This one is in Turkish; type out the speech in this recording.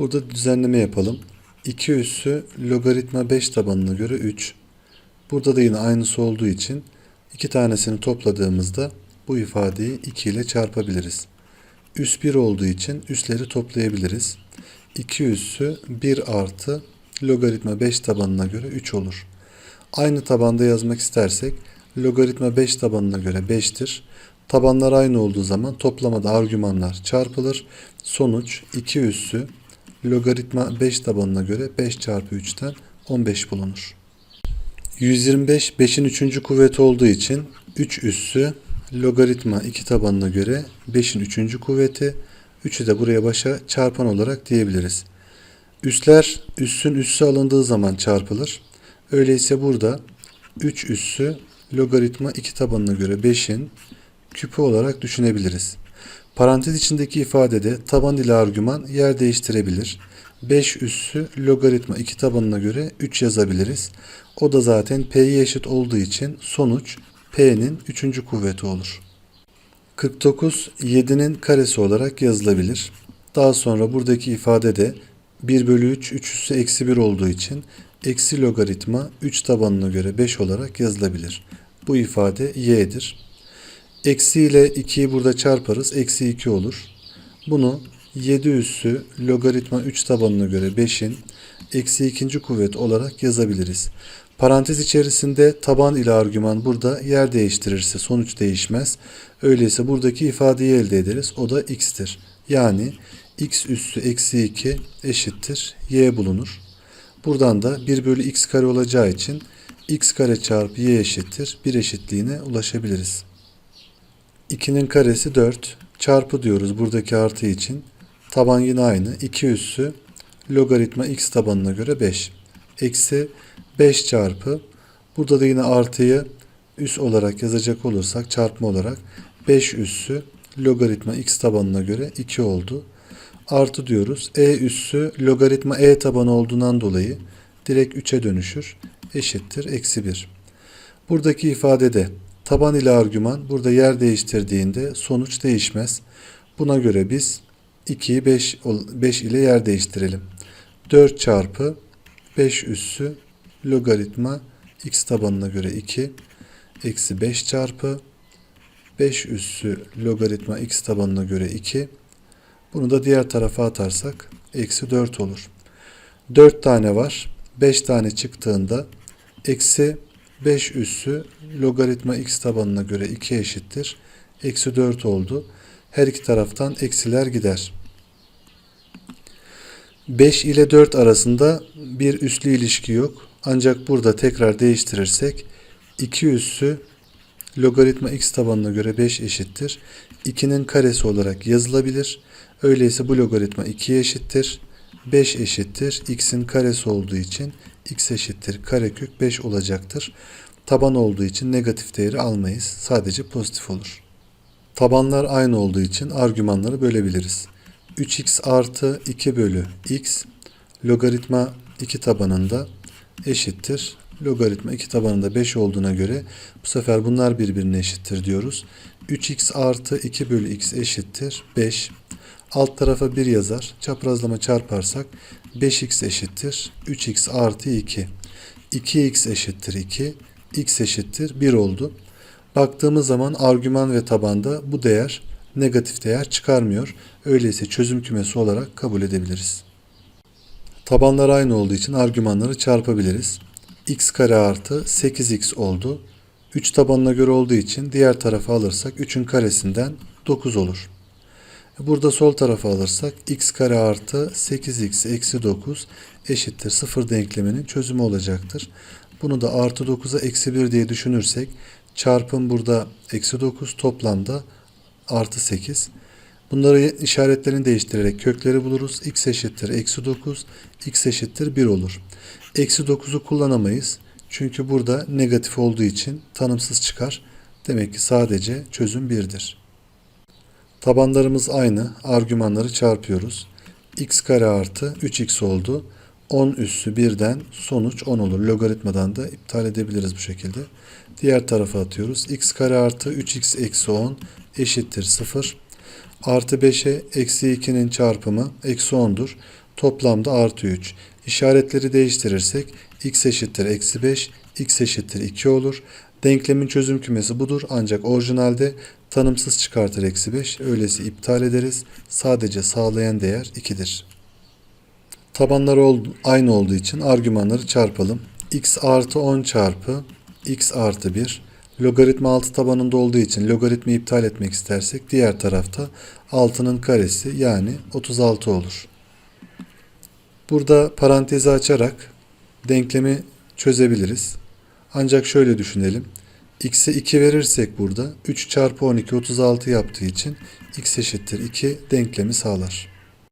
Burada düzenleme yapalım. 2 üssü logaritma 5 tabanına göre 3. Burada da yine aynısı olduğu için iki tanesini topladığımızda bu ifadeyi 2 ile çarpabiliriz. Üs 1 olduğu için üsleri toplayabiliriz. 2 üssü 1 artı logaritma 5 tabanına göre 3 olur. Aynı tabanda yazmak istersek logaritma 5 tabanına göre 5'tir. Tabanlar aynı olduğu zaman toplamada argümanlar çarpılır. Sonuç 2 üssü logaritma 5 tabanına göre 5 çarpı 3'ten 15 bulunur. 125 5'in 3. kuvveti olduğu için 3 üssü logaritma 2 tabanına göre 5'in 3. kuvveti 3'ü de buraya başa çarpan olarak diyebiliriz. Üsler üssün üssü alındığı zaman çarpılır. Öyleyse burada 3 üssü logaritma 2 tabanına göre 5'in küpü olarak düşünebiliriz. Parantez içindeki ifadede taban ile argüman yer değiştirebilir. 5 üssü logaritma 2 tabanına göre 3 yazabiliriz. O da zaten p'ye eşit olduğu için sonuç p'nin 3. kuvveti olur. 49 7'nin karesi olarak yazılabilir. Daha sonra buradaki ifade de 1 bölü 3 3 üssü eksi 1 olduğu için eksi logaritma 3 tabanına göre 5 olarak yazılabilir. Bu ifade y'dir. Eksi ile 2'yi burada çarparız. Eksi 2 olur. Bunu 7 üssü logaritma 3 tabanına göre 5'in eksi ikinci kuvvet olarak yazabiliriz. Parantez içerisinde taban ile argüman burada yer değiştirirse sonuç değişmez. Öyleyse buradaki ifadeyi elde ederiz. O da x'tir. Yani x üssü eksi 2 eşittir y bulunur. Buradan da 1 bölü x kare olacağı için x kare çarpı y eşittir 1 eşitliğine ulaşabiliriz. 2'nin karesi 4 çarpı diyoruz buradaki artı için. Taban yine aynı. 2 üssü logaritma x tabanına göre 5. Eksi 5 çarpı burada da yine artıyı üs olarak yazacak olursak çarpma olarak 5 üssü logaritma x tabanına göre 2 oldu. Artı diyoruz. E üssü logaritma e tabanı olduğundan dolayı direkt 3'e dönüşür. Eşittir. Eksi 1. Buradaki ifadede taban ile argüman burada yer değiştirdiğinde sonuç değişmez. Buna göre biz 2'yi 5, 5 ile yer değiştirelim. 4 çarpı 5 üssü logaritma x tabanına göre 2 eksi 5 çarpı 5 üssü logaritma x tabanına göre 2 bunu da diğer tarafa atarsak eksi 4 olur. 4 tane var. 5 tane çıktığında eksi 5 üssü logaritma x tabanına göre 2 eşittir. Eksi 4 oldu. Her iki taraftan eksiler gider. 5 ile 4 arasında bir üslü ilişki yok. Ancak burada tekrar değiştirirsek 2 üssü logaritma x tabanına göre 5 eşittir. 2'nin karesi olarak yazılabilir. Öyleyse bu logaritma 2'ye eşittir. 5 eşittir. x'in karesi olduğu için x eşittir karekök 5 olacaktır. Taban olduğu için negatif değeri almayız. Sadece pozitif olur. Tabanlar aynı olduğu için argümanları bölebiliriz. 3x artı 2 bölü x logaritma 2 tabanında eşittir. Logaritma 2 tabanında 5 olduğuna göre bu sefer bunlar birbirine eşittir diyoruz. 3x artı 2 bölü x eşittir 5. Alt tarafa 1 yazar. Çaprazlama çarparsak 5x eşittir 3x artı 2. 2x eşittir 2. x eşittir 1 oldu. Baktığımız zaman argüman ve tabanda bu değer negatif değer çıkarmıyor. Öyleyse çözüm kümesi olarak kabul edebiliriz. Tabanlar aynı olduğu için argümanları çarpabiliriz. x kare artı 8x oldu. 3 tabanına göre olduğu için diğer tarafa alırsak 3'ün karesinden 9 olur. Burada sol tarafa alırsak x kare artı 8x eksi 9 eşittir 0 denkleminin çözümü olacaktır. Bunu da artı 9'a eksi 1 diye düşünürsek çarpım burada eksi 9 toplamda artı 8. Bunları işaretlerini değiştirerek kökleri buluruz. x eşittir eksi 9, x eşittir 1 olur. Eksi 9'u kullanamayız. Çünkü burada negatif olduğu için tanımsız çıkar. Demek ki sadece çözüm 1'dir. Tabanlarımız aynı. Argümanları çarpıyoruz. x kare artı 3x oldu. 10 üssü 1'den sonuç 10 olur. Logaritmadan da iptal edebiliriz bu şekilde. Diğer tarafa atıyoruz. x kare artı 3x eksi 10 eşittir 0. Artı 5'e eksi 2'nin çarpımı eksi 10'dur. Toplamda artı 3. İşaretleri değiştirirsek x eşittir eksi 5, x eşittir 2 olur. Denklemin çözüm kümesi budur ancak orijinalde tanımsız çıkartır eksi 5. Öylesi iptal ederiz. Sadece sağlayan değer 2'dir. Tabanları ol- aynı olduğu için argümanları çarpalım. x artı 10 çarpı x artı 1. Logaritma 6 tabanında olduğu için logaritmi iptal etmek istersek diğer tarafta 6'nın karesi yani 36 olur. Burada parantezi açarak denklemi çözebiliriz. Ancak şöyle düşünelim. x'e 2 verirsek burada 3 çarpı 12 36 yaptığı için x eşittir 2 denklemi sağlar.